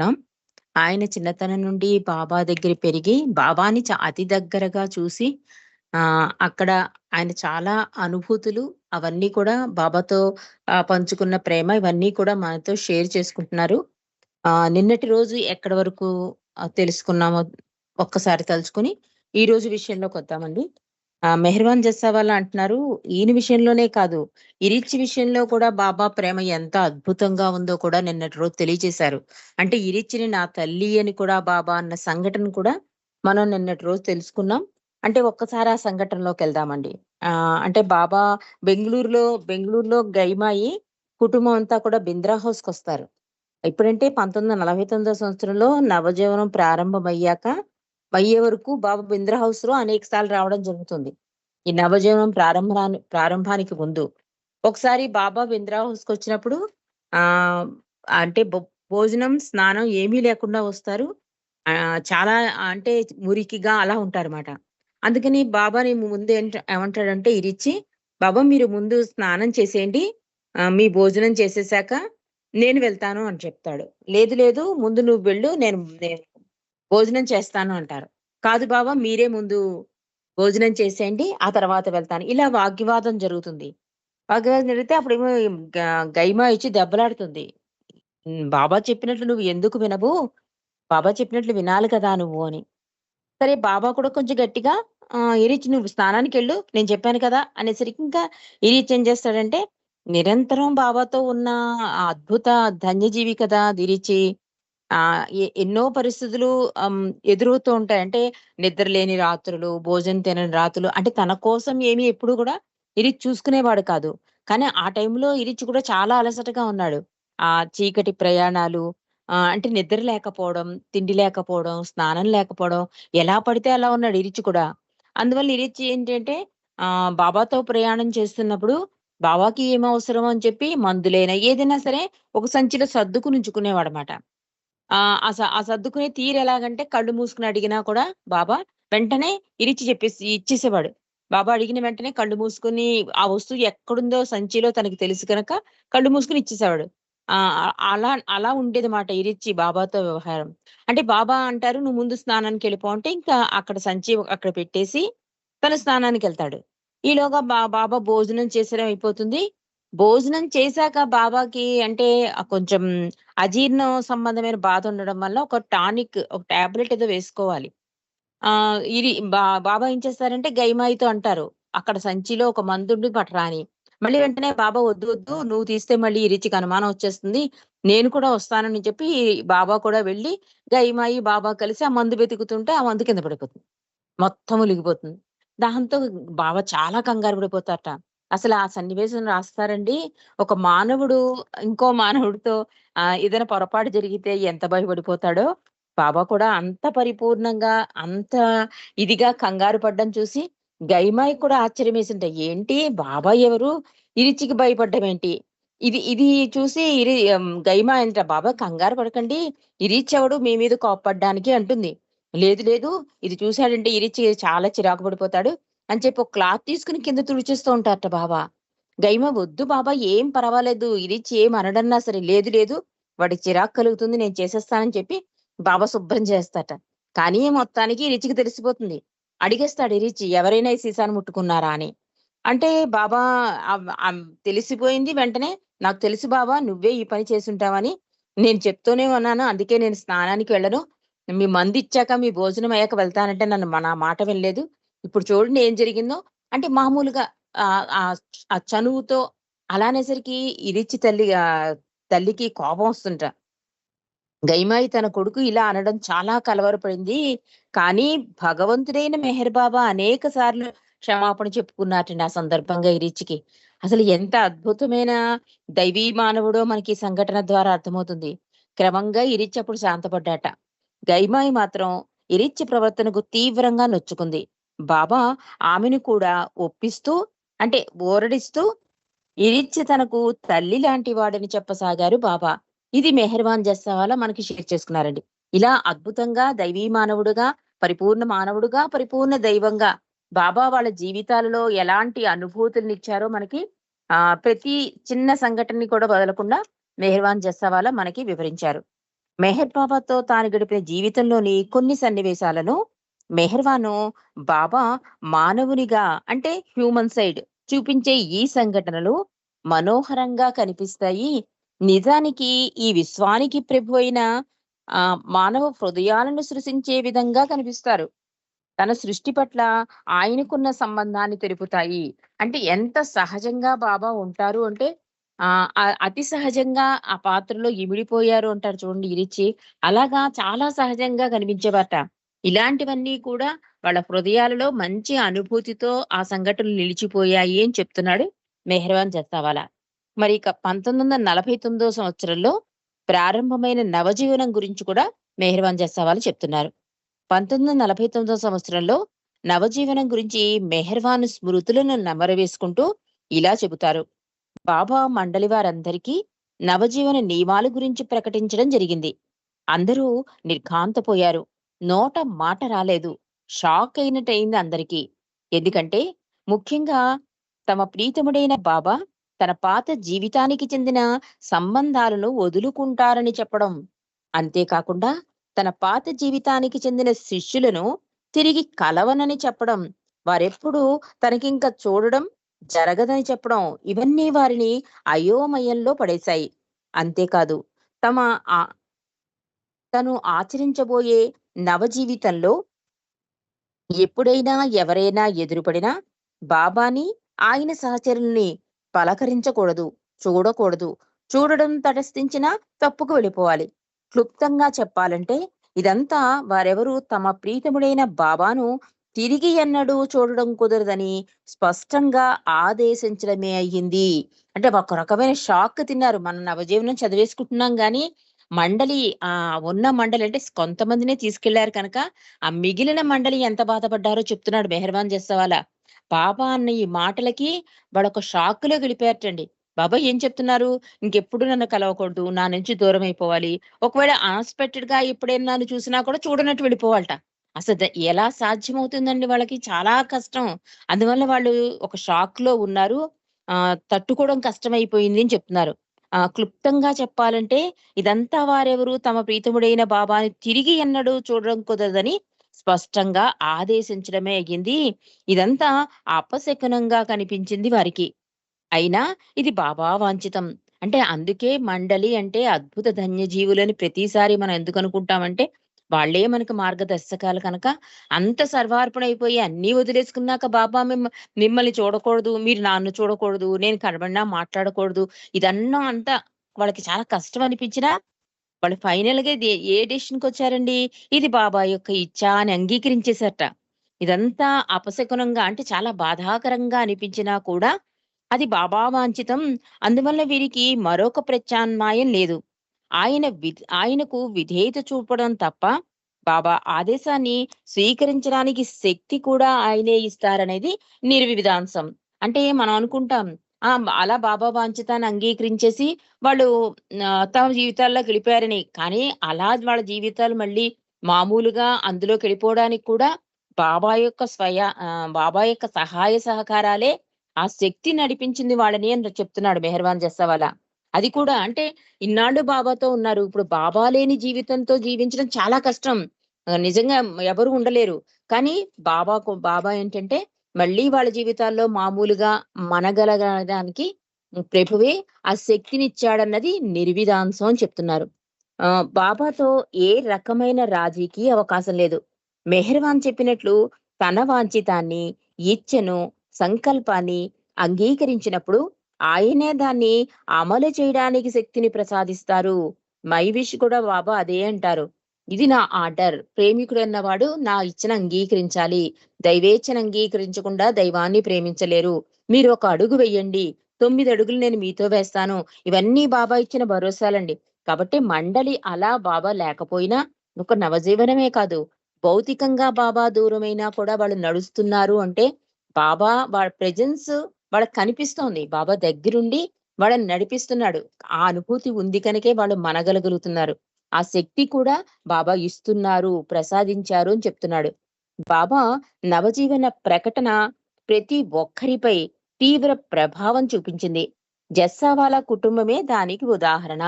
చెప్పుకుంటున్నాం. ఆయన చిన్నతనం నుండి బాబా దగ్గర పెరిగి, బాబాని అతి దగ్గరగా చూసి ఆ అక్కడ ఆయన చాలా అనుభూతులు అవన్నీ కూడా బాబాతో పంచుకున్న ప్రేమ ఇవన్నీ కూడా మనతో షేర్ చేసుకుంటున్నారు. ఆ నిన్నటి రోజు ఎక్కడి వరకు తెలుసుకున్నామో ఒక్కసారి తలుచుకుని ఈ రోజు విషయంలోకి వద్దామండి మెహర్వాన్ జస్సావాలా అంటున్నారు, ఈయన విషయంలోనే కాదు, ఇరిచి విషయంలో కూడా బాబా ప్రేమ ఎంత అద్భుతంగా ఉందో కూడా నిన్నటి రోజు తెలియజేశారు. అంటే ఇరిచిని నా తల్లి అని కూడా బాబా అన్న సంఘటన కూడా మనం నిన్నటి రోజు తెలుసుకున్నాం. అంటే ఒక్కసారి ఆ సంఘటనలోకి వెళ్దామండి ఆ అంటే బాబా బెంగళూరులో బెంగళూరులో గైమాయి కుటుంబం అంతా కూడా బింద్రా హౌస్‌కొస్తారు. ఎప్పుడంటే 1949 సంవత్సరంలో నవజీవనం ప్రారంభమయ్యాక అయ్యే వరకు బాబా బింద్రా హౌస్‌లో అనేక సార్లు రావడం జరుగుతుంది. ఈ నవజీవనం ప్రారంభాని ప్రారంభానికి ముందు. ఒకసారి బాబా బింద్రా వచ్చినప్పుడు ఆ అంటే భోజనం, స్నానం ఏమీ లేకుండా వస్తారు. చాలా అంటే మురికిగా అలా ఉంటారుమాట. అందుకని బాబాని ముందు ఏమంటాడంటే ఇరిచి "బాబా మీరు ముందు స్నానం చేసేయండి. మీ భోజనం చేసేసాక నేను వెళ్తాను" అని చెప్తాడు. "లేదు లేదు ముందు నువ్వు వెళ్ళు. నేను నేను భోజనం చేస్తాను" అంటారు. "కాదు బాబా మీరే ముందు భోజనం చేసేయండి. ఆ తర్వాత వెళ్తాను." ఇలా వాగ్వివాదం జరుగుతుంది. వాగ్వివాదం జరిగితే అప్పుడేమో గ గైమా ఇచ్చి దెబ్బలాడుతుంది. "బాబా చెప్పినట్లు నువ్వు ఎందుకు వినవు? బాబా చెప్పినట్లు వినాలి కదా నువ్వు" అని. సరే బాబా కూడా కొంచెం గట్టిగా ఇరిచి నువ్వు స్నానానికి వెళ్ళు నేను చెప్పాను కదా!" అనేసరికి ఇంకా ఇరిచ్ ఏం చేస్తాడంటే, నిరంతరం బాబాతో ఉన్న అద్భుత ధన్యజీవి కదా దిరిచి ఆ ఎన్నో పరిస్థితులు ఎదురవుతూ ఉంటాయి. అంటే నిద్ర లేని రాత్రులు, భోజనం తినని రాత్రులు అంటే తన కోసం ఏమి ఎప్పుడు కూడా ఇరిచి చూసుకునేవాడు కాదు. కానీ ఆ టైంలో ఇరిచి కూడా చాలా అలసటగా ఉన్నాడు. ఆ చీకటి ప్రయాణాలు అంటే నిద్ర లేకపోవడం, తిండి లేకపోవడం, స్నానం లేకపోవడం, ఎలా పడితే అలా ఉన్నాడు ఇరిచి కూడా. అందువల్ల ఇరిచి ఏంటంటే ఆ బాబాతో ప్రయాణం చేస్తున్నప్పుడు బాబాకి ఏం అవసరం అని చెప్పి మందులైనా ఏదైనా సరే ఒక సంచిలో సర్దుకు నుంచుకునేవాడు అనమాట ఆ స ఆ సర్దుకునే తీరు ఎలాగంటే కళ్ళు మూసుకుని అడిగినా కూడా బాబా వెంటనే ఇరిచి చెప్పేసి ఇచ్చేసేవాడు. బాబా అడిగిన వెంటనే కళ్ళు మూసుకొని ఆ వస్తువు ఎక్కడుందో సంచిలో తనకి తెలుసు కనుక కళ్ళు మూసుకుని ఇచ్చేసేవాడు. ఆ అలా అలా ఉండేదిమాట ఇరిచి బాబాతో వ్యవహారం. అంటే బాబా అంటారు, "నువ్వు ముందు స్నానానికెళ్ళిపో" అంటే ఇంకా అక్కడ సంచి అక్కడ పెట్టేసి తను స్నానానికెళ్తాడు. ఈలోగా బా బాబా భోజనం చేసడం అయిపోతుంది. భోజనం చేశాక బాబాకి అంటే కొంచెం అజీర్ణం సంబంధమైన బాధ ఉండడం వల్ల ఒక టానిక్, ఒక టాబ్లెట్ ఏదో వేసుకోవాలి. ఆ ఇది బా బాబా ఏం చేస్తారంటే గైమాయితో అంటారు. అక్కడ సంచిలో ఒక మందుండి పట్టరాని మళ్ళీ వెంటనే బాబా "వద్దు వద్దు నువ్వు తీస్తే మళ్ళీ ఈ ఇరిచికి అనుమానం వచ్చేస్తుంది. నేను కూడా వస్తానని" చెప్పి బాబా కూడా వెళ్ళి గైమాయి, బాబా కలిసి ఆ మందు వెతుకుతుంటే ఆ మందు కింద పడిపోతుంది. మొత్తం ఉలిగిపోతుంది దాంతో బాబా చాలా కంగారు పడిపోతారట. అసలు ఆ సన్నివేశం రాస్తారండి. ఒక మానవుడు ఇంకో మానవుడితో ఆ ఏదైనా పొరపాటు జరిగితే ఎంత భయపడిపోతాడో, బాబా కూడా అంత పరిపూర్ణంగా, అంత ఇదిగా కంగారు పడ్డం చూసి గైమాయికి కూడా ఆశ్చర్యమేసింట. ఏంటి బాబా ఎవరు? ఇరిచికి భయపడ్డం ఏంటి? ఇది ఇది చూసి ఇరి గైమా అంట, "బాబా కంగారు పడకండి. ఇరిచ్ ఎవడు మీ మీద కోప్పడ్డానికి" అంటుంది. "లేదు లేదు ఇది చూసాడంటే ఇరిచి చాలా చిరాకు పడిపోతాడు" అని చెప్పి ఒక క్లాత్ తీసుకొని కింద తుడిచేస్తూ ఉంటారట బాబా. గైమ "వద్దు బాబా ఏం పర్వాలేదు. ఇది ఏం అనడన్నా సరే" "లేదు లేదు వాడి చిరాకు కలుగుతుంది. నేను చేసేస్తానని" చెప్పి బాబా శుభ్రం చేస్తాట కానీ మొత్తానికి ఇరిచికి తెలిసిపోతుంది. అడిగేస్తాడు ఇరిచి ఎవరైనా ఈ సీసాను ముట్టుకున్నారా అని. అంటే బాబా తెలిసిపోయింది వెంటనే "నాకు తెలుసు బాబా నువ్వే ఈ పని చేసుంటావని. నేను చెప్తూనే ఉన్నాను. అందుకే నేను స్నానానికి వెళ్ళను. మీ మంది ఇచ్చాక మీ భోజనం అయ్యాక వెళ్తానంటే నన్ను నా మాట వినలేదు. ఇప్పుడు చూడండి ఏం జరిగిందో" అంటే మామూలుగా ఆ చనువుతో అలానేసరికి ఇరిచి తల్లి తల్లికి కోపం వస్తుంట. గైమాయి తన కొడుకు ఇలా అనడం చాలా కలవరపడింది. కానీ భగవంతుడైన మెహర్ బాబా అనేక సార్లు క్షమాపణ చెప్పుకున్నారటండి ఆ సందర్భంగా ఇరిచికి. అసలు ఎంత అద్భుతమైన దైవీ మానవుడో మనకి సంఘటన ద్వారా అర్థమవుతుంది. క్రమంగా ఇరిచ్ అప్పుడు శాంతపడ్డాట. గైమాయి మాత్రం ఇరిచ్ ప్రవర్తనకు తీవ్రంగా నొచ్చుకుంది. బాబా ఆమెను కూడా ఒప్పిస్తూ అంటే ఓరడిస్తూ ఇరిచ్ తనకు తల్లి లాంటి వాడని చెప్పసాగారు బాబా. ఇది మెహర్వాన్ జస్సావాలా మనకి షేర్ చేసుకున్నారండి. ఇలా అద్భుతంగా దైవీ మానవుడుగా, పరిపూర్ణ మానవుడుగా, పరిపూర్ణ దైవంగా బాబా వాళ్ళ జీవితాలలో ఎలాంటి అనుభూతులనిచ్చారో మనకి ఆ ప్రతి చిన్న సంఘటనని కూడా వదలకుండా మెహర్వాన్ జస్సావాలా మనకి వివరించారు. మెహర్ బాబాతో తాను గడిపిన జీవితంలోని కొన్ని సన్నివేశాలను మెహర్వాను బాబా మానవునిగా అంటే హ్యూమన్ సైడ్ చూపించే ఈ సంఘటనలు మనోహరంగా కనిపిస్తాయి. నిజానికి ఈ విశ్వానికి ప్రభు అయిన ఆ మానవ హృదయాలను సృష్టించే విధంగా కనిపిస్తారు. తన సృష్టి పట్ల ఆయనకున్న సంబంధాన్ని తెలుపుతాయి. అంటే ఎంత సహజంగా బాబా ఉంటారు అంటే ఆ అతి సహజంగా ఆ పాత్రలో ఇమిడిపోయారు అంటారు చూడండి ఇరిచి. అలాగా చాలా సహజంగా కనిపించేవాట ఇలాంటివన్నీ కూడా వాళ్ళ హృదయాలలో మంచి అనుభూతితో ఆ సంఘటనలు నిలిచిపోయాయి అని చెప్తున్నాడు మెహర్వాన్ జత్తావాలా. మరి ఇక పంతొమ్మిది వందల నలభై తొమ్మిదో సంవత్సరంలో ప్రారంభమైన నవజీవనం గురించి కూడా మెహర్వాన్ జస్సావాలు చెప్తున్నారు. పంతొమ్మిది వందల నలభై తొమ్మిదో సంవత్సరంలో నవజీవనం గురించి మెహర్వాన్ స్మృతులను నమరవేసుకుంటూ ఇలా చెబుతారు. బాబా మండలి వారందరికీ నవజీవన నియమాల గురించి ప్రకటించడం జరిగింది. అందరూ నిర్ఘాంతపోయారు. నోట మాట రాలేదు. షాక్ అయినట్టయింది అందరికీ. ఎందుకంటే ముఖ్యంగా తమ ప్రీతముడైన బాబా తన పాత జీవితానికి చెందిన సంబంధాలను వదులుకుంటారని చెప్పడం. అంతేకాకుండా తన పాత జీవితానికి చెందిన శిష్యులను తిరిగి కలవనని చెప్పడం. వారెప్పుడు తనకింక చూడడం జరగదని చెప్పడం ఇవన్నీ వారిని అయోమయంలో పడేశాయి. అంతేకాదు తమ ఆ తను ఆచరించబోయే నవజీవితంలో ఎప్పుడైనా ఎవరైనా ఎదురుపడినా బాబాని ఆయన సహచరుల్ని పలకరించకూడదు చూడకూడదు. చూడడం తటస్థించినా తప్పుకు వెళ్ళిపోవాలి. క్లుప్తంగా చెప్పాలంటే ఇదంతా వారెవరు తమ ప్రీతముడైన బాబాను తిరిగి ఎన్నడూ చూడడం కుదరదని స్పష్టంగా ఆదేశించడమే అయ్యింది. అంటే ఒక రకమైన షాక్ తిన్నారు. మన నవజీవనం చదివేసుకుంటున్నాం కానీ మండలి ఆ ఉన్న మండలి అంటే కొంతమందినే తీసుకెళ్ళారు కనుక ఆ మిగిలిన మండలి ఎంత బాధపడ్డారో చెప్తున్నాడు మెహర్బాన్ చేసేవాళ్ళ పాప అన్న ఈ మాటలకి వాడొక షాక్లో గడిపారటండి బాబా ఏం చెప్తున్నారు? ఇంకెప్పుడు నన్ను కలవకూడదు నా నుంచి దూరం అయిపోవాలి. ఒకవేళ అన్ఎక్స్పెక్టెడ్గా ఎప్పుడైనా నన్ను చూసినా కూడా చూడనట్టు వెళ్ళిపోవాలట. అసలు ఎలా సాధ్యమవుతుందండి వాళ్ళకి? చాలా కష్టం. అందువల్ల వాళ్ళు ఒక షాక్లో ఉన్నారు. ఆ తట్టుకోవడం కష్టమైపోయింది అని చెప్తున్నారు. ఆ క్లుప్తంగా చెప్పాలంటే ఇదంతా వారెవరు తమ ప్రీతముడైన బాబాని తిరిగి ఎన్నడూ చూడడం కుదరదని స్పష్టంగా ఆదేశించడమే అయ్యింది. ఇదంతా అపశకునంగా కనిపించింది వారికి. అయినా ఇది బాబా వాంఛితం. అంటే అందుకే మండలి అంటే అద్భుత ధన్యజీవులని ప్రతిసారి మనం ఎందుకు అనుకుంటామంటే వాళ్ళే మనకు మార్గదర్శకాలు కనుక అంత సర్వార్పణ అయిపోయి అన్నీ వదిలేసుకున్నాక బాబా మిమ్మ మిమ్మల్ని చూడకూడదు మీరు నాన్ను చూడకూడదు నేను కనబడినా మాట్లాడకూడదు ఇదన్నా అంతా వాళ్ళకి చాలా కష్టం అనిపించినా వాళ్ళు ఫైనల్గా ఏ డెసిషన్కి వచ్చారండి? ఇది బాబా యొక్క ఇచ్చా అని అంగీకరించేశారట ఇదంతా అపశకునంగా అంటే చాలా బాధాకరంగా అనిపించినా కూడా అది బాబా వాంఛితం. అందువల్ల వీరికి మరొక ప్రత్యామ్నాయం లేదు. ఆయన వి- ఆయనకు విధేయత చూపడం తప్ప బాబా ఆదేశాన్ని స్వీకరించడానికి శక్తి కూడా ఆయనే ఇస్తారనేది నిర్విధాంశం అంటే మనం అనుకుంటాం ఆ అలా బాబా వాంఛితాన్ని అంగీకరించేసి వాళ్ళు తమ జీవితాల్లో గెలిపారని. కానీ అలా వాళ్ళ జీవితాలు మళ్ళీ మామూలుగా అందులోకి వెళ్ళిపోవడానికి కూడా బాబా యొక్క స్వయ బాబా యొక్క సహాయ సహకారాలే ఆ శక్తి నడిపించింది వాళ్ళని అని చెప్తున్నాడు మెహర్వాన్ జస్సవాలా. అది కూడా అంటే ఇన్నాళ్ళు బాబాతో ఉన్నారు. ఇప్పుడు బాబా లేని జీవితంతో జీవించడం చాలా కష్టం. నిజంగా ఎవరు ఉండలేరు. కానీ బాబాకు బాబా ఏంటంటే మళ్ళీ వాళ్ళ జీవితాల్లో మామూలుగా మనగలగడానికి ప్రభువే ఆ శక్తిని ఇచ్చాడన్నది నిర్విధాంసం అని చెప్తున్నారు. ఆ బాబాతో ఏ రకమైన రాజీకి అవకాశం లేదు. మెహర్వాన్ చెప్పినట్లు తన వాంఛితాన్ని ఇచ్చను సంకల్పాన్ని అంగీకరించినప్పుడు ఆయనే దాన్ని అమలు చేయడానికి శక్తిని ప్రసాదిస్తారు. మై విష్ కూడా బాబా అదే అంటారు. ఇది నా ఆర్డర్. ప్రేమికుడు అన్నవాడు నా ఇచ్చిన అంగీకరించాలి. దైవేచ్ఛను అంగీకరించకుండా దైవాన్ని ప్రేమించలేరు. మీరు ఒక అడుగు వెయ్యండి తొమ్మిది అడుగులు నేను మీతో వేస్తాను. ఇవన్నీ బాబా ఇచ్చిన భరోసాలండి. కాబట్టి మండలి అలా బాబా లేకపోయినా ఒక నవజీవనమే కాదు. భౌతికంగా బాబా దూరమైనా కూడా వాళ్ళు నడుస్తున్నారు అంటే బాబా వాళ్ళ ప్రెజెన్స్ వాళ్ళకి కనిపిస్తోంది. బాబా దగ్గరుండి వాళ్ళని నడిపిస్తున్నాడు. ఆ అనుభూతి ఉంది కనుకే వాళ్ళు మనగలగలుగుతున్నారు. ఆ శక్తి కూడా బాబా ఇస్తున్నారు ప్రసాదించారు అని చెప్తున్నాడు. బాబా నవజీవన ప్రకటన ప్రతి ఒక్కరిపై తీవ్ర ప్రభావం చూపించింది. జస్సావాలా కుటుంబమే దానికి ఉదాహరణ.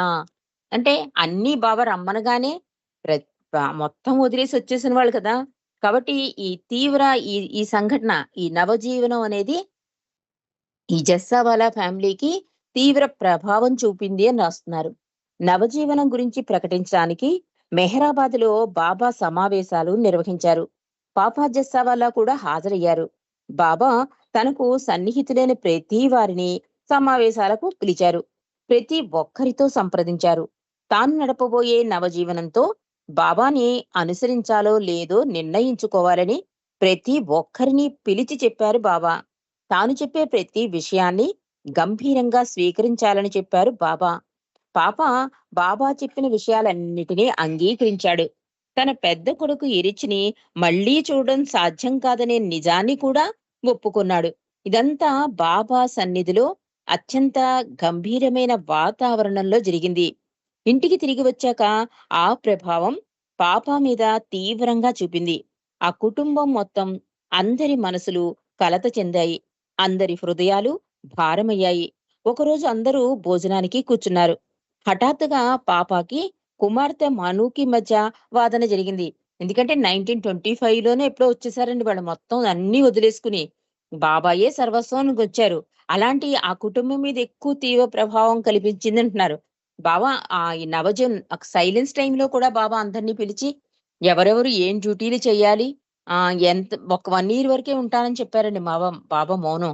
అంటే అన్ని బాబా రమ్మనగానే మొత్తం వదిలేసి వచ్చేసిన వాళ్ళు కదా! కాబట్టి ఈ తీవ్ర ఈ ఈ సంఘటన ఈ నవజీవనం అనేది ఈ జస్సావాలా ఫ్యామిలీకి తీవ్ర ప్రభావం చూపింది అని రాస్తున్నారు. నవజీవనం గురించి ప్రకటించడానికి మెహరాబాద్‌లో బాబా సమావేశాలు నిర్వహించారు. పాపా జస్సావాలా కూడా హాజరయ్యారు. బాబా తనకు సన్నిహితులైన ప్రతి వారిని సమావేశాలకు పిలిచారు. ప్రతి ఒక్కరితో సంప్రదించారు. తాను నడపబోయే నవజీవనంతో బాబాని అనుసరించాలో లేదో నిర్ణయించుకోవాలని ప్రతి ఒక్కరిని పిలిచి చెప్పారు బాబా. తాను చెప్పే ప్రతి విషయాన్ని గంభీరంగా స్వీకరించాలని చెప్పారు బాబా. పాప బాబా చెప్పిన విషయాలన్నిటినీ అంగీకరించాడు. తన పెద్ద కొడుకు ఇరిచిని మళ్ళీ చూడడం సాధ్యం కాదనే నిజాన్ని కూడా ఒప్పుకున్నాడు. ఇదంతా బాబా సన్నిధిలో అత్యంత గంభీరమైన వాతావరణంలో జరిగింది. ఇంటికి తిరిగి వచ్చాక ఆ ప్రభావం పాప మీద తీవ్రంగా చూపింది. ఆ కుటుంబం మొత్తం అందరి మనసులు కలత చెందాయి. అందరి హృదయాలు భారమయ్యాయి. ఒకరోజు అందరూ భోజనానికి కూర్చున్నారు. హఠాత్తుగా పాపాకి, కుమార్తె మనుకి మధ్య వాదన జరిగింది. ఎందుకంటే 1925 లోనే ఎప్పుడో వచ్చేసారండి వాళ్ళు మొత్తం అన్ని వదిలేసుకుని. బాబాయే సర్వస్వానికి వచ్చారు అలాంటి ఆ కుటుంబం మీద ఎక్కువ తీవ్ర ప్రభావం కల్పించిందంటున్నారు. బాబా ఆ ఈ నవజన్ సైలెన్స్ టైంలో కూడా బాబా అందరినీ పిలిచి ఎవరెవరు ఏం డ్యూటీలు చేయాలి, ఆ ఎంత ఒక వన్ ఇయర్ వరకే ఉంటానని చెప్పారండి మా బాబా మౌనం.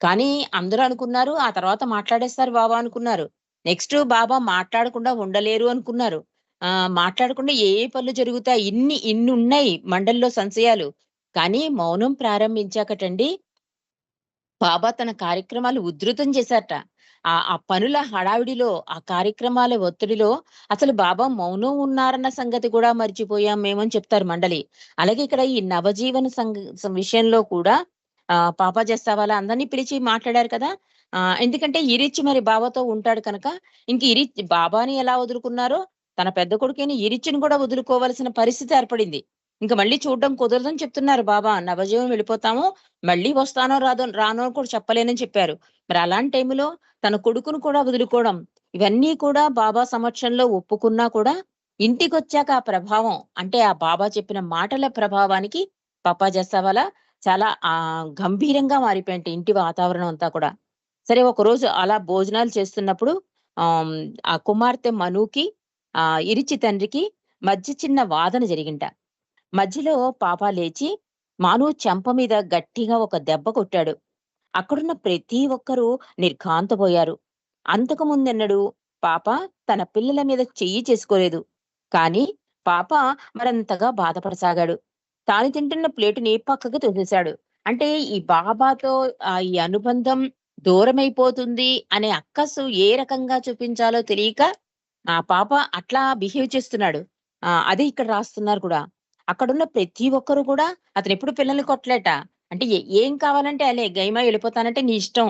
కానీ అందరూ అనుకున్నారు ఆ తర్వాత మాట్లాడేస్తారు బాబా అనుకున్నారు. నెక్స్ట్ బాబా మాట్లాడకుండా ఉండలేరు అనుకున్నారు. ఆ మాట్లాడకుండా ఏ పనులు జరుగుతాయి ఇన్ని ఇన్ని ఉన్నాయి మండలిలో సంశయాలు. కానీ మౌనం ప్రారంభించాకటండి బాబా తన కార్యక్రమాలు ఉధృతం చేశారట. ఆ ఆ పనుల హడావిడిలో, ఆ కార్యక్రమాల ఒత్తిడిలో అసలు బాబా మౌనం ఉన్నారన్న సంగతి కూడా మర్చిపోయాం మేమని చెప్తారు మండలి. అలాగే ఇక్కడ ఈ నవజీవన సంఘ సం విషయంలో కూడా ఆ పాప చేస్తావాలా అందరిని పిలిచి మాట్లాడారు కదా! ఆ ఎందుకంటే ఇరిచ్ మరి బాబాతో ఉంటాడు కనుక ఇంక ఇరిచ్ బాబాని ఎలా వదులుకున్నారో తన పెద్ద కొడుకైన ఇరిచ్‌ని కూడా వదులుకోవాల్సిన పరిస్థితి ఏర్పడింది. ఇంకా మళ్ళీ చూడడం కుదరదని చెప్తున్నారు బాబా. నవజీవనం వెళ్ళిపోతాము. మళ్ళీ వస్తానో రాదో రానో కూడా చెప్పలేనని చెప్పారు. మరి అలాంటి టైంలో తన కొడుకును కూడా వదులుకోవడం ఇవన్నీ కూడా బాబా సమక్షంలో ఒప్పుకున్నా కూడా ఇంటికొచ్చాక ఆ ప్రభావం అంటే ఆ బాబా చెప్పిన మాటల ప్రభావానికి పాపా జస్సావాలా చాలా ఆ గంభీరంగా మారిపోయింట ఇంటి వాతావరణం అంతా కూడా. సరే ఒకరోజు అలా భోజనాలు చేస్తున్నప్పుడు ఆ కుమార్తె మనుకి ఆ ఇరిచి తండ్రికి మధ్య చిన్న వాదన జరిగింట. మధ్యలో పాప లేచి మాను చెంప మీద గట్టిగా ఒక దెబ్బ కొట్టాడు. అక్కడున్న ప్రతి ఒక్కరూ నిర్ఘాంతపోయారు. అంతకు ముందెన్నడు పాప తన పిల్లల మీద చెయ్యి చేసుకోలేదు. కాని పాప మరంతగా బాధపడసాగాడు. తాను తింటున్న ప్లేటుని పక్కకు తోసేశాడు. అంటే ఈ బాబాతో ఆ ఈ అనుబంధం దూరమైపోతుంది అనే అక్కసు ఏ రకంగా చూపించాలో తెలియక ఆ పాప అట్లా బిహేవ్ చేస్తున్నాడు. ఆ! అదే ఇక్కడ రాస్తున్నారు కూడా. అక్కడున్న ప్రతి ఒక్కరు కూడా అతను ఎప్పుడు పిల్లల్ని కొట్టలేట. అంటే ఏం కావాలంటే అలే గైమా వెళ్ళిపోతానంటే నీ ఇష్టం.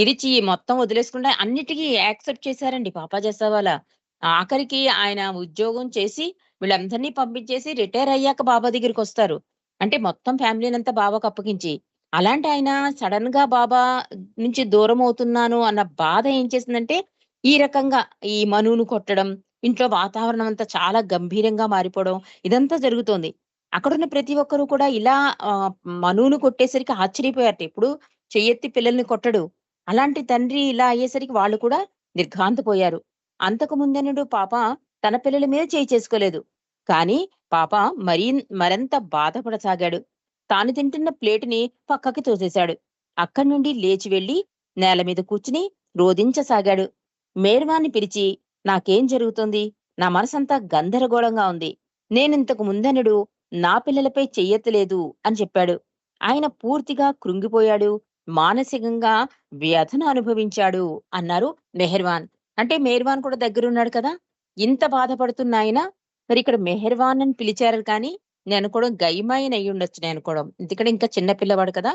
ఇరిచి మొత్తం వదిలేసుకుంటే అన్నిటికీ యాక్సెప్ట్ చేశారండి పాపా జస్సావాలా. ఆఖరికి ఆయన ఉద్యోగం చేసి వీళ్ళందరినీ పంపించేసి రిటైర్ అయ్యాక బాబా దగ్గరికి వస్తారు అంటే మొత్తం ఫ్యామిలీని అంతా బాబాకు అప్పగించి. అలాంటి ఆయన సడన్గా బాబా నుంచి దూరం అవుతున్నాను అన్న బాధ ఏం చేసిందంటే ఈ రకంగా ఈ మనువును కొట్టడం, ఇంట్లో వాతావరణం అంతా చాలా గంభీరంగా మారిపోవడం ఇదంతా జరుగుతోంది. అక్కడున్న ప్రతి ఒక్కరు కూడా ఇలా మనువును కొట్టేసరికి ఆశ్చర్యపోయారట. ఎప్పుడు చెయ్యెత్తి పిల్లల్ని కొట్టడు. అలాంటి తండ్రి ఇలా అయ్యేసరికి వాళ్ళు కూడా నిర్ఘాంతపోయారు. అంతకు ముందనుడు పాప తన పిల్లల మీద చేయి చేసుకోలేదు. కానీ పాప మరీ మరెంత బాధపడసాగాడు. తాను తింటున్న ప్లేటుని పక్కకి తోసేశాడు. అక్కడి నుండి లేచి వెళ్ళి నేల మీద కూర్చుని రోదించసాగాడు. మేర్వాన్ని పిలిచి నాకేం జరుగుతోంది? నా మనసంతా గందరగోళంగా ఉంది. నేనింతకు ముందనుడు నా పిల్లలపై చెయ్యెత్తలేదు అని చెప్పాడు. ఆయన పూర్తిగా కృంగిపోయాడు. మానసికంగా వ్యధను అనుభవించాడు అన్నారు మెహర్వాన్. అంటే మెహర్వాన్ కూడా దగ్గరున్నాడు కదా! ఇంత బాధపడుతున్న ఆయన మరి ఇక్కడ మెహర్వాన్ అని పిలిచారు కానీ నేను అనుకోవడం గైమాయిన్ అయ్యుండొచ్చు నేను అనుకోవడం. ఎందుకంటే ఇంకా చిన్న పిల్లవాడు కదా!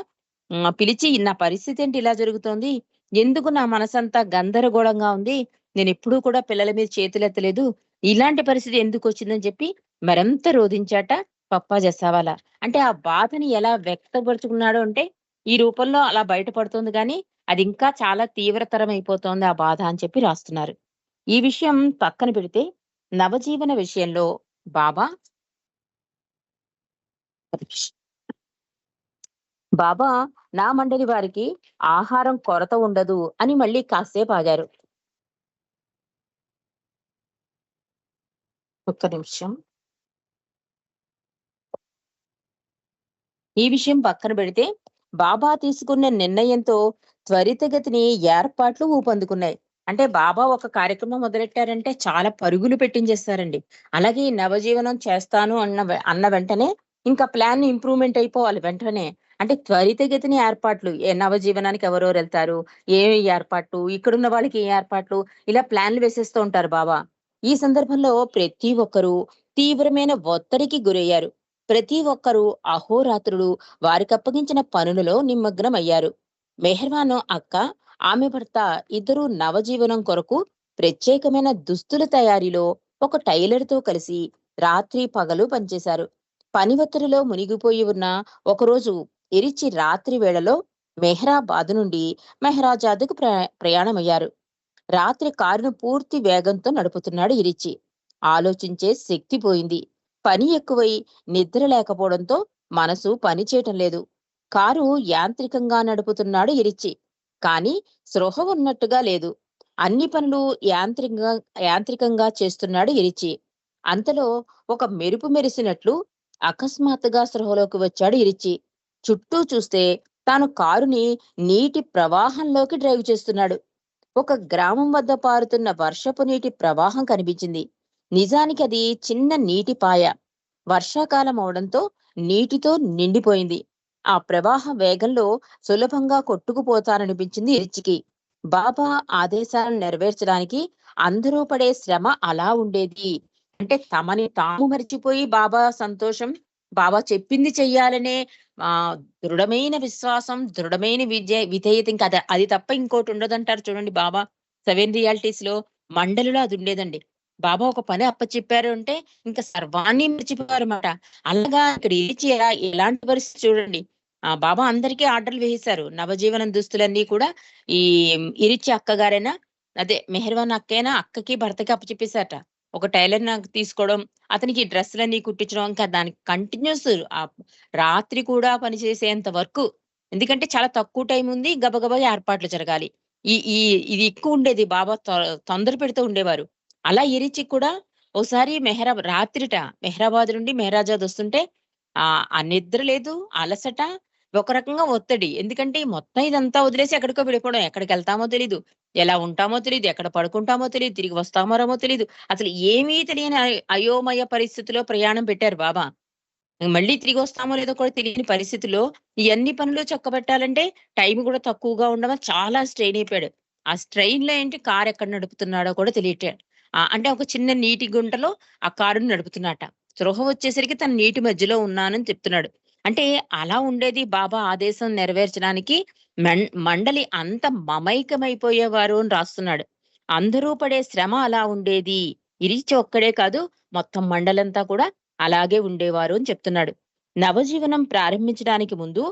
పిలిచి నా పరిస్థితి ఏంటి ఇలా జరుగుతోంది? ఎందుకు నా మనసంతా గందరగోళంగా ఉంది? నేను ఎప్పుడూ కూడా పిల్లల మీద చేతులెత్తలేదు. ఇలాంటి పరిస్థితి ఎందుకు వచ్చిందని చెప్పి మరెంత రోధించాట పప్పా జసావాల అంటే ఆ బాధని ఎలా వ్యక్తపరుచుకున్నాడు అంటే ఈ రూపంలో అలా బయటపడుతుంది కానీ అది ఇంకా చాలా తీవ్రతరం అయిపోతోంది ఆ బాధ అని చెప్పి రాస్తున్నారు. ఈ విషయం పక్కన పెడితే నవజీవన విషయంలో బాబా బాబా నా మండలి వారికి ఆహారం కొరత ఉండదు అని మళ్ళీ కాసేపు ఆగారు. ఒక్క నిమిషం. ఈ విషయం పక్కన పెడితే బాబా తీసుకున్న నిర్ణయంతో త్వరితగతిని ఏర్పాట్లు ఊపందుకున్నాయి. అంటే బాబా ఒక కార్యక్రమం మొదలెట్టారంటే చాలా పరుగులు పెట్టించేస్తారండి. అలాగే ఈ నవజీవనం చేస్తాను అన్న అన్న వెంటనే ఇంకా ప్లాన్ ఇంప్రూవ్మెంట్ అయిపోవాలి వెంటనే. అంటే త్వరితగతిని ఏర్పాట్లు ఏ నవజీవనానికి ఎవరెవరు వెళ్తారు ఏ ఏర్పాట్లు ఇక్కడున్న వాళ్ళకి ఏ ఏర్పాట్లు ఇలా ప్లాన్లు వేసేస్తూ ఉంటారు బాబా. ఈ సందర్భంలో ప్రతి ఒక్కరూ తీవ్రమైన ఒత్తిడికి గురయ్యారు. ప్రతి ఒక్కరూ అహోరాత్రులు వారికి అప్పగించిన పనులలో నిమగ్నమయ్యారు. మెహర్వాను అక్క ఆమె భర్త ఇద్దరు నవజీవనం కొరకు ప్రత్యేకమైన దుస్తుల తయారీలో ఒక టైలర్తో కలిసి రాత్రి పగలు పనిచేశారు. పని ఒత్తిడిలో మునిగిపోయి ఉన్న ఒకరోజు ఎరిచి రాత్రి వేళలో మెహ్రాబాద్ నుండి మెహరాజాద్కు ప్రయాణమయ్యారు. రాత్రి కారును పూర్తి వేగంతో నడుపుతున్నాడు ఇరిచి. ఆలోచించే శక్తి పోయింది. పని ఎక్కువై నిద్ర లేకపోవడంతో మనసు పని చేయటం లేదు. కారు యాంత్రికంగా నడుపుతున్నాడు ఇరిచి కానీ స్పృహ ఉన్నట్టుగా లేదు. అన్ని పనులు యాంత్రికంగా యాంత్రికంగా చేస్తున్నాడు ఇరిచి అంతలో ఒక మెరుపు మెరిసినట్లు అకస్మాత్తుగా స్పృహలోకి వచ్చాడు ఇరిచి చుట్టూ చూస్తే తాను కారుని నీటి ప్రవాహంలోకి డ్రైవ్ చేస్తున్నాడు. ఒక గ్రామం వద్ద పారుతున్న వర్షపు నీటి ప్రవాహం కనిపించింది. నిజానికి అది చిన్న నీటి పాయ వర్షాకాలం అవడంతో నీటితో నిండిపోయింది. ఆ ప్రవాహ వేగంలో సులభంగా కొట్టుకుపోతారనిపించింది రిచికి. బాబా ఆదేశాలను నెరవేర్చడానికి అందరూ పడే శ్రమ అలా ఉండేది. అంటే తమని తాము మరిచిపోయి బాబా సంతోషం బాబా చెప్పింది చెయ్యాలనే ఆ దృఢమైన విశ్వాసం దృఢమైన విజయ విధేయత ఇంకా అది- అది తప్ప ఇంకోటి ఉండదంటారు చూడండి బాబా. సెవెన్ రియాలిటీస్లో మండలిలో అది ఉండేదండి. బాబా ఒక పని అప్పచెప్పారు అంటే ఇంకా సర్వాన్ని మర్చిపోయారు అన్నమాట అలాగా ఇక్కడ ఇచ్చి ఎలాంటి పరిస్థితి చూడండి. ఆ బాబా అందరికీ ఆర్డర్లు వేసేశారు. నవజీవనం దుస్తులన్నీ కూడా ఈ ఇరిచి అక్కగారైనా అదే మెహర్వాన్ అక్కైనా అక్కకి భర్తకి అప్పచెప్పేశారట. ఒక టైలర్ నాకు తీసుకోవడం అతనికి డ్రెస్సులన్నీ కుట్టించడం ఇంకా దానికి కంటిన్యూస్ ఆ రాత్రి కూడా పనిచేసేంత వరకు. ఎందుకంటే చాలా తక్కువ టైం ఉంది గబగబా ఏర్పాట్లు జరగాలి. ఈ ఈ ఇది ఎక్కువ ఉండేది. బాబా తొ- తొందర పెడుతూ ఉండేవారు. అలా ఇరిచి కూడా ఒకసారి మెహరా రాత్రిట మెహరాబాద్ నుండి మెహరాజాద్ వస్తుంటే ఆ నిద్ర లేదు అలసట ఒక రకంగా ఒత్తిడి. ఎందుకంటే మొత్తం ఇదంతా వదిలేసి ఎక్కడికో వెళ్ళిపోవడం ఎక్కడికి వెళ్తామో తెలీదు. ఎలా ఉంటామో తెలియదు ఎక్కడ పడుకుంటామో తెలియదు తిరిగి వస్తామో రామో తెలియదు అసలు ఏమీ తెలియని అయోమయ పరిస్థితిలో ప్రయాణం పెట్టారు బాబా. మళ్ళీ తిరిగి వస్తామో లేదో కూడా తెలియని పరిస్థితిలో ఇవన్నీ పనులు చక్కబెట్టాలంటే టైం కూడా తక్కువగా ఉండడం చాలా స్ట్రెయిన్ అయిపోయాడు. ఆ స్ట్రెయిన్లో ఏంటి కార్ ఎక్కడ నడుపుతున్నాడో కూడా తెలియటాడు అంటే ఒక చిన్న నీటి గుంటలో ఆ కారుని నడుపుతున్నట. స్పృహ వచ్చేసరికి తన నీటి మధ్యలో ఉన్నానని చెప్తున్నాడు. అంటే అలా ఉండేది బాబా ఆదేశం నెరవేర్చడానికి మండలి అంత మమైకమైపోయేవారు అని రాస్తున్నాడు. అందరూ పడే శ్రమ అలా ఉండేది. ఇరిచి ఒక్కడే కాదు మొత్తం మండలంతా కూడా అలాగే ఉండేవారు అని చెప్తున్నాడు. నవజీవనం ప్రారంభించడానికి ముందు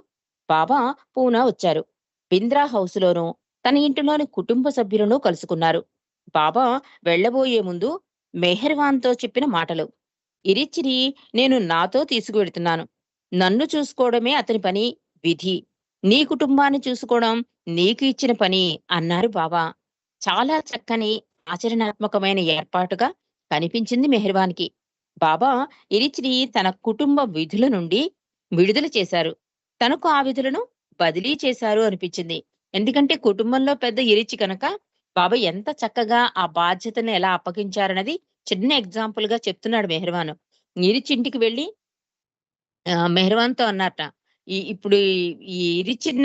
బాబా పూనా వచ్చారు. బింద్రా హౌస్ లోను తన ఇంటిలోని కుటుంబ సభ్యులను కలుసుకున్నారు. బాబా వెళ్ళబోయే ముందు మెహర్వాన్తో చెప్పిన మాటలు. ఇరిచిని నేను నాతో తీసుకువెడుతున్నాను. నన్ను చూసుకోవడమే అతని పని విధి. నీ కుటుంబాన్ని చూసుకోవడం నీకు ఇచ్చిన పని అన్నారు బాబా. చాలా చక్కని ఆచరణాత్మకమైన ఏర్పాటుగా కనిపించింది మెహర్వాన్కి. బాబా ఇరిచిని తన కుటుంబ విధుల నుండి విడుదల చేశారు. తనకు ఆ విధులను బదిలీ చేశారు అనిపించింది. ఎందుకంటే కుటుంబంలో పెద్ద ఇరిచి కనుక బాబా ఎంత చక్కగా ఆ బాధ్యతను ఎలా అప్పగించారన్నది చిన్న ఎగ్జాంపుల్గా చెప్తున్నాడు మెహర్వాన్. ఇరిచింటికి వెళ్ళి ఆ, మెహర్వాన్తో అన్నట ఈ ఇప్పుడు ఈ- ఈ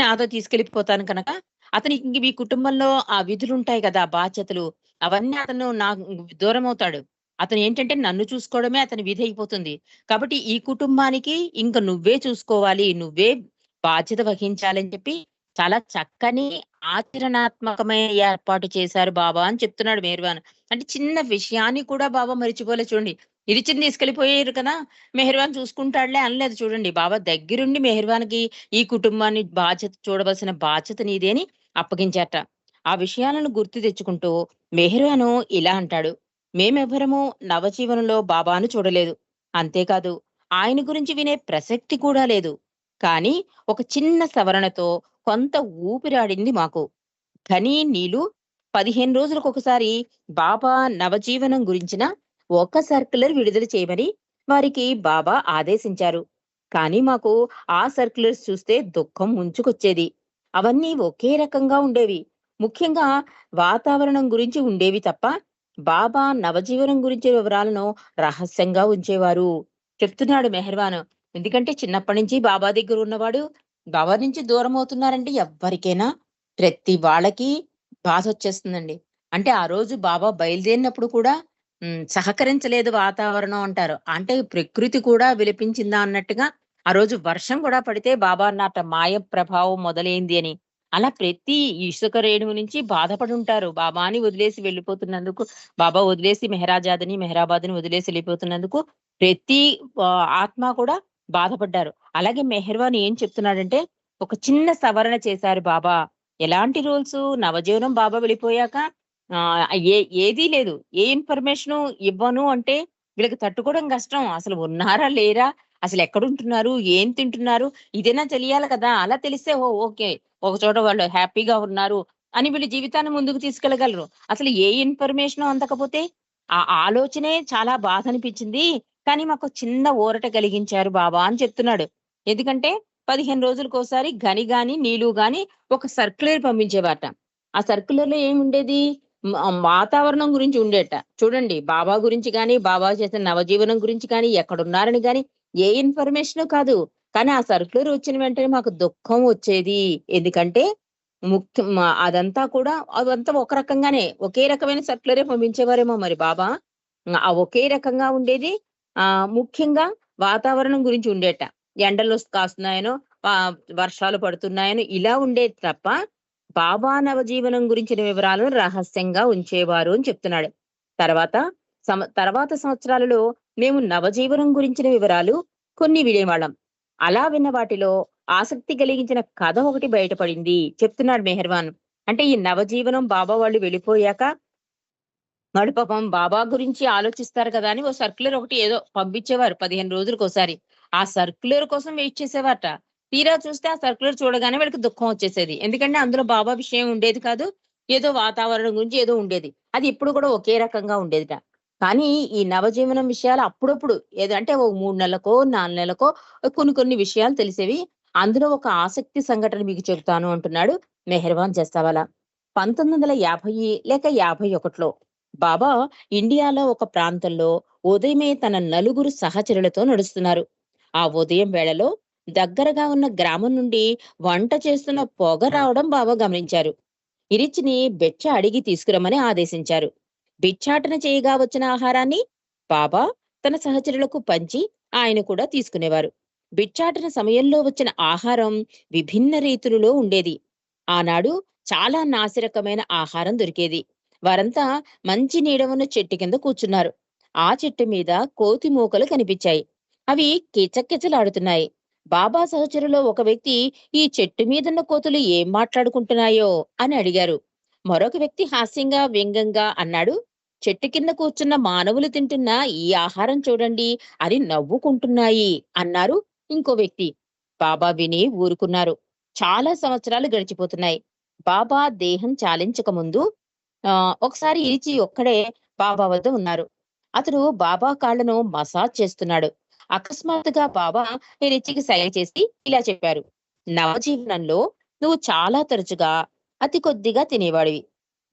ఆదో నాతో కనుక అతనికి ఇంక మీ కుటుంబంలో ఆ విధులు ఉంటాయి కదా బాధ్యతలు అవన్నీ అతను నా దూరం అవుతాడు అతను ఏంటంటే నన్ను చూసుకోవడమే అతని విధి అయిపోతుంది. కాబట్టి ఈ కుటుంబానికి ఇంకా నువ్వే చూసుకోవాలి నువ్వే బాధ్యత వహించాలని చెప్పి చాలా చక్కని ఆచరణాత్మకమైన ఏర్పాటు చేశారు బాబా అని చెప్తున్నాడు మెహర్వాన్. అంటే చిన్న విషయాన్ని కూడా బాబా మరిచిపోలే చూడండి. ఇరిచిని తీసుకెళ్ళిపోయారు కదా మెహర్వాన్ చూసుకుంటాడులే అనలేదు చూడండి. బాబా దగ్గరుండి మెహర్వాన్కి ఈ కుటుంబాన్ని బాధ్యత చూడవలసిన బాధ్యత నీదే అని అప్పగించట ఆ విషయాలను గుర్తు తెచ్చుకుంటూ మెహ్రాను ఇలా అంటాడు. మేమెవ్వరము నవజీవనంలో బాబాను చూడలేదు. అంతేకాదు ఆయన గురించి వినే ప్రసక్తి కూడా లేదు. కానీ ఒక చిన్న సవరణతో కొంత ఊపిరాడింది మాకు. ఘనీ నీలు పదిహేను రోజులకు ఒకసారి బాబా నవజీవనం గురించిన ఒక సర్క్యులర్ విడుదల చేయమని వారికి బాబా ఆదేశించారు. కానీ మాకు ఆ సర్క్యులర్స్ చూస్తే దుఃఖం ముంచుకొచ్చేది. అవన్నీ ఒకే రకంగా ఉండేవి. ముఖ్యంగా వాతావరణం గురించి ఉండేవి తప్ప బాబా నవజీవనం గురించి వివరాలను రహస్యంగా ఉంచేవారు. చెప్తున్నాడు మెహర్వాన్. ఎందుకంటే చిన్నప్పటి నుంచి బాబా దగ్గర ఉన్నవాడు బాబా నుంచి దూరం అవుతున్నారంటే ఎవ్వరికైనా. ప్రతి వాళ్ళకి బాధ వచ్చేస్తుందండి. అంటే ఆ రోజు బాబా బయలుదేరినప్పుడు కూడా సహకరించలేదు వాతావరణం అంటారు. అంటే ప్రకృతి కూడా విలిపించిందా అన్నట్టుగా ఆ రోజు వర్షం కూడా పడితే బాబా నాట మాయ ప్రభావం మొదలైంది అని. అలా ప్రతి ఇసుక రేణువు నుంచి బాధపడి ఉంటారు. బాబాని వదిలేసి వెళ్ళిపోతున్నందుకు బాబా వదిలేసి మెహరాజాదని మెహరాబాద్ని వదిలేసి వెళ్ళిపోతున్నందుకు ప్రతి ఆత్మ కూడా బాధపడ్డారు. అలాగే మెహర్వాన్ ఏం చెప్తున్నాడంటే ఒక చిన్న సవరణ చేశారు బాబా. ఎలాంటి రూల్స్? నవజీవనం బాబా వెళ్ళిపోయాక ఆ ఏ ఏదీ లేదు. ఏ ఇన్ఫర్మేషన్ ఇవ్వను అంటే వీళ్ళకి తట్టుకోవడం కష్టం. అసలు ఉన్నారా లేరా? అసలు ఎక్కడుంటున్నారు? ఏం తింటున్నారు? ఇదేనా తెలియాలి కదా? అలా తెలిస్తే ఓ ఓకే. ఒక చోట వాళ్ళు హ్యాపీగా ఉన్నారు అని వీళ్ళ జీవితాన్ని ముందుకు తీసుకెళ్ళగలరు. అసలు ఏ ఇన్ఫర్మేషన్ అందకపోతే ఆ ఆలోచనే చాలా బాధ అనిపించింది. కానీ మాకు చిన్న ఊరట కలిగించారు బాబా అని చెప్తున్నాడు. ఎందుకంటే పదిహేను రోజులకోసారి గని గాని నీళ్ళు గాని ఒక సర్క్యులర్ పంపించేవాట ఆ సర్క్యులర్లో ఏముండేది? వాతావరణం గురించి ఉండేట. చూడండి బాబా గురించి కానీ బాబా చేసిన నవజీవనం గురించి కానీ ఎక్కడున్నారని కానీ ఏ ఇన్ఫర్మేషన్ కాదు. కానీ ఆ సర్క్యులర్ వచ్చిన వెంటనే మాకు దుఃఖం వచ్చేది. ఎందుకంటే ముఖ్యం అదంతా కూడా అదంతా ఒక రకంగానే ఒకే రకమైన సర్క్యులరే పంపించేవారేమో మరి బాబా. ఆ ఒకే రకంగా ఉండేది. ఆ ముఖ్యంగా వాతావరణం గురించి ఉండేట. ఎండలు కాస్తున్నాయనో వర్షాలు పడుతున్నాయనో ఇలా ఉండేది తప్ప బాబా నవజీవనం గురించిన వివరాలను రహస్యంగా ఉంచేవారు అని చెప్తున్నాడు. తర్వాత సమ తర్వాత సంవత్సరాలలో మేము నవజీవనం గురించిన వివరాలు కొన్ని వినేవాళ్ళం అలా విన్న వాటిలో ఆసక్తి కలిగించిన కథ ఒకటి బయటపడింది చెప్తున్నాడు మెహర్వాన్. అంటే ఈ నవజీవనం బాబా వాళ్ళు వెళ్ళిపోయాక వాడు పాపం బాబా గురించి ఆలోచిస్తారు కదా అని ఓ సర్క్యులర్ ఒకటి ఏదో పంపించేవారు పదిహేను రోజులకు ఒకసారి ఆ సర్క్యులర్ కోసం వెయిట్ చేసేవారట. తీరా చూస్తే ఆ సర్క్యులర్ చూడగానే వాడికి దుఃఖం వచ్చేసేది. ఎందుకంటే అందులో బాబా విషయం ఉండేది కాదు ఏదో వాతావరణం గురించి ఏదో ఉండేది. అది ఇప్పుడు కూడా ఒకే రకంగా ఉండేదిట. కానీ ఈ నవజీవనం విషయాలు అప్పుడప్పుడు ఏదంటే ఓ మూడు నెలలకో నాలుగు నెలలకో కొన్ని కొన్ని విషయాలు తెలిసేవి. అందులో ఒక ఆసక్తి సంఘటన మీకు చెబుతాను అంటున్నాడు మెహర్వాన్ జస్తావాలా పంతొమ్మిది వందల యాభై లేక యాభై ఒకటిలో బాబా ఇండియాలో ఒక ప్రాంతంలో ఉదయమే తన నలుగురు సహచరులతో నడుస్తున్నారు. ఆ ఉదయం వేళలో దగ్గరగా ఉన్న గ్రామం నుండి వంట చేస్తున్న పొగ రావడం బాబా గమనించారు. ఇరిచిని బెచ్చ అడిగి తీసుకురమ్మని ఆదేశించారు. బిచ్చాటన చేయగా వచ్చిన ఆహారాన్ని బాబా తన సహచరులకు పంచి ఆయన కూడా తీసుకునేవారు. బిచ్చాటన సమయంలో వచ్చిన ఆహారం విభిన్న రీతులలో ఉండేది. ఆనాడు చాలా నాసిరకమైన ఆహారం దొరికేది. వారంతా మంచి నీడ ఉన్న చెట్టు కింద కూర్చున్నారు. ఆ చెట్టు మీద కోతి మూకలు కనిపించాయి. అవి కిచకిచలాడుతున్నాయి. బాబా సహచరులో ఒక వ్యక్తి ఈ చెట్టు మీదున్న కోతులు ఏం మాట్లాడుకుంటున్నాయో అని అడిగారు. మరొక వ్యక్తి హాస్యంగా వ్యంగ్యంగా అన్నాడు చెట్టు కింద కూర్చున్న మానవులు తింటున్న ఈ ఆహారం చూడండి అని నవ్వుకుంటున్నాయి అన్నారు ఇంకో వ్యక్తి. బాబా విని ఊరుకున్నారు. చాలా సంవత్సరాలు గడిచిపోతున్నాయి. బాబా దేహం చాలించక ముందు ఆ ఒకసారి ఇరిచి ఒక్కడే బాబా వద్ద ఉన్నారు. అతడు బాబా కాళ్ళను మసాజ్ చేస్తున్నాడు. అకస్మాత్తుగా బాబా ఇరిచికి సైన్ చేసి ఇలా చెప్పారు. నవజీవనంలో నువ్వు చాలా తరచుగా అతి కొద్దిగా తినేవాడివి.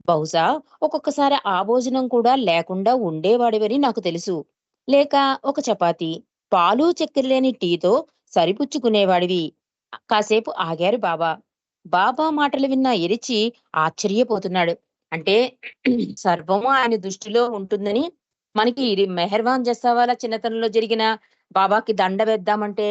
బహుశా ఒక్కొక్కసారి ఆ భోజనం కూడా లేకుండా ఉండేవాడివని నాకు తెలుసు. లేక ఒక చపాతి పాలు చక్కెర లేని టీతో సరిపుచ్చుకునేవాడివి. కాసేపు ఆగారు బాబా. బాబా మాటలు విన్న ఎరిచి ఆశ్చర్యపోతున్నాడు. అంటే సర్వము ఆయన దృష్టిలో ఉంటుందని మనకి ఇది మెహర్వాన్ జసావాల చిన్నతనంలో జరిగిన బాబాకి దండ వేద్దామంటే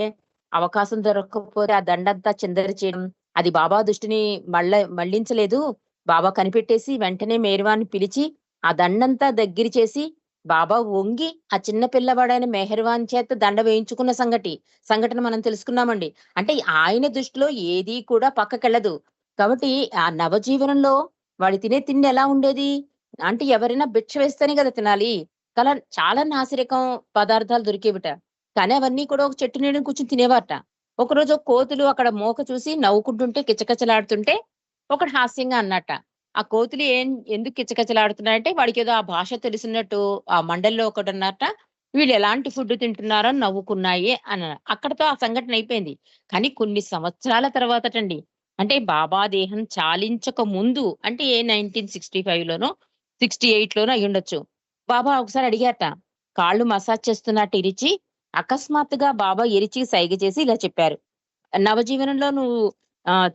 అవకాశం దొరకకపోతే ఆ దండంతా చిందరి చేయడం అది బాబా దృష్టిని మళ్ళ మళ్ళించలేదు బాబా కనిపెట్టేసి వెంటనే మేర్వాన్ని పిలిచి ఆ దండంతా దగ్గర చేసి బాబా వంగి ఆ చిన్న పిల్లవాడైన మెహర్వాన్ చేత దండ వేయించుకున్న సంగటి సంఘటన మనం తెలుసుకున్నామండి. అంటే ఆయన దృష్టిలో ఏది కూడా పక్కకెళ్ళదు. కాబట్టి ఆ నవజీవనంలో వాడి తినే తిండి ఎలా ఉండేది? అంటే ఎవరైనా భిక్ష వేస్తేనే కదా తినాలి. కల చాలా నాసిరకం పదార్థాలు దొరికేవిట. కానీ అవన్నీ కూడా ఒక చెట్టు నీడని కూర్చొని తినేవారట. ఒకరోజు ఒక కోతులు అక్కడ మోక చూసి నవ్వుకుంటుంటే కిచకిచలాడుతుంటే ఒకటి హాస్యంగా అన్నట్ట. ఆ కోతులు ఏం ఎందుకు కిచకచలాడుతున్నాయంటే వాడికి ఏదో ఆ భాష తెలిసినట్టు ఆ మండల్లో ఒకటి అన్నట్ట వీళ్ళు ఎలాంటి ఫుడ్ తింటున్నారో నవ్వుకున్నాయి అన్న అక్కడతో ఆ సంఘటన అయిపోయింది. కానీ కొన్ని సంవత్సరాల తర్వాతటండి. అంటే బాబా దేహం చాలించక ముందు అంటే ఏ నైన్టీన్ సిక్స్టీ ఫైవ్ లోనో సిక్స్టీ ఎయిట్ లోనో అయి ఉండొచ్చు. బాబా ఒకసారి అడిగాట కాళ్ళు మసాజ్ చేస్తున్నట్టు ఇరిచి అకస్మాత్తుగా బాబా ఎరిచి సైగ చేసి ఇలా చెప్పారు. నవజీవనంలో నువ్వు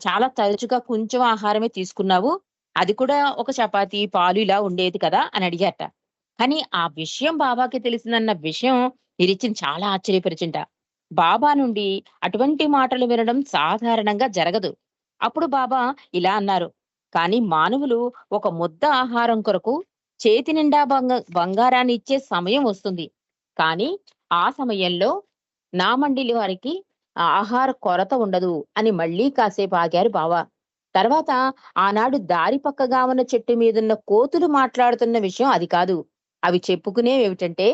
చాలా తరచుగా కొంచెం ఆహారమే తీసుకున్నావు అది కూడా ఒక చపాతి పాలు ఇలా ఉండేది కదా అని అడిగాట. కానీ ఆ విషయం బాబాకి తెలిసిందన్న విషయం ఇరిచిని చాలా ఆశ్చర్యపరిచింట. బాబా నుండి అటువంటి మాటలు వినడం సాధారణంగా జరగదు. అప్పుడు బాబా ఇలా అన్నారు కానీ మానవులు ఒక ముద్ద ఆహారం కొరకు చేతి నిండా బంగ బంగారాన్ని ఇచ్చే సమయం వస్తుంది. కానీ ఆ సమయంలో నా మండిలి వారికి ఆహార కొరత ఉండదు అని మళ్ళీ కాసేపు ఆగారు బావా. తర్వాత ఆనాడు దారి పక్కగా ఉన్న చెట్టు మీదున్న కోతులు మాట్లాడుతున్న విషయం అది కాదు. అవి చెప్పుకునేవి ఏమిటంటే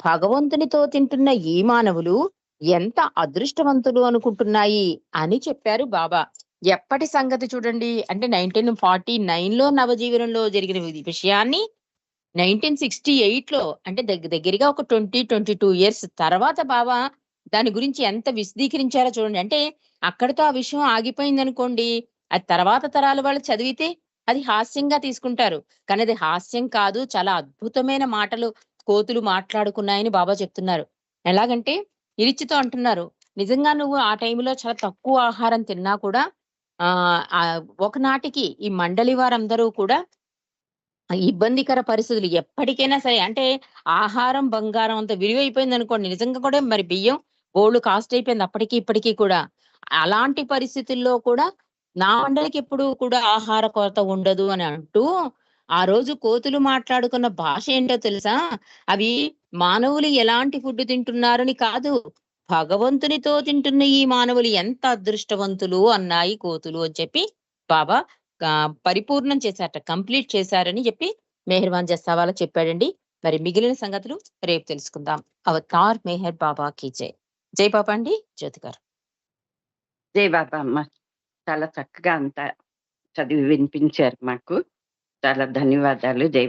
భగవంతునితో తింటున్న ఈ మానవులు ఎంత అదృష్టవంతులు అనుకుంటున్నాయి అని చెప్పారు బాబా. ఎప్పటి సంగతి చూడండి? అంటే నైన్టీన్ ఫార్టీ నైన్లో నవజీవనంలో జరిగిన విషయాన్ని నైన్టీన్ సిక్స్టీ ఎయిట్లో అంటే దగ్గర దగ్గరగా ఒక ట్వంటీ ట్వంటీ టూ ఇయర్స్ తర్వాత బాబా దాని గురించి ఎంత విశదీకరించారో చూడండి. అంటే అక్కడితో ఆ విషయం ఆగిపోయింది అనుకోండి అది తర్వాత తరాల వాళ్ళు చదివితే అది హాస్యంగా తీసుకుంటారు. కానీ అది హాస్యం కాదు చాలా అద్భుతమైన మాటలు కోతులు మాట్లాడుకున్నాయని బాబా చెప్తున్నారు. ఎలాగంటే ఇరిచితో అంటున్నారు నిజంగా నువ్వు ఆ టైంలో చాలా తక్కువ ఆహారం తిన్నా కూడా ఆ ఒకనాటికి ఈ మండలి వారందరూ కూడా ఇబ్బందికర పరిస్థితులు ఎప్పటికైనా సరే అంటే ఆహారం బంగారం అంత విలువైపోయింది అనుకోండి. నిజంగా కూడా మరి బియ్యం గోళ్ళు కాస్ట్ అయిపోయింది అప్పటికి ఇప్పటికీ కూడా. అలాంటి పరిస్థితుల్లో కూడా నా మండలికి ఎప్పుడు కూడా ఆహార కొరత ఉండదు అని అంటూ ఆ రోజు కోతులు మాట్లాడుకున్న భాష ఏంటో తెలుసా? అవి మానవులు ఎలాంటి ఫుడ్ తింటున్నారని కాదు. భగవంతునితో తింటున్న ఈ మానవులు ఎంత అదృష్టవంతులు అన్నాయి కోతులు అని చెప్పి బాబా పరిపూర్ణం చేశారట కంప్లీట్ చేశారని చెప్పి మెహర్వాన్ జస్సావాలా చెప్పాడండి. మరి మిగిలిన సంగతులు రేపు తెలుసుకుందాం. అవతార్ మెహర్ బాబా కి జై. జై బాబా అండి జ్యోతి గారు. జై బాబా అమ్మ. చాలా చక్కగా అంతా చదివి వినిపించారు మాకు. చాలా ధన్యవాదాలు. జై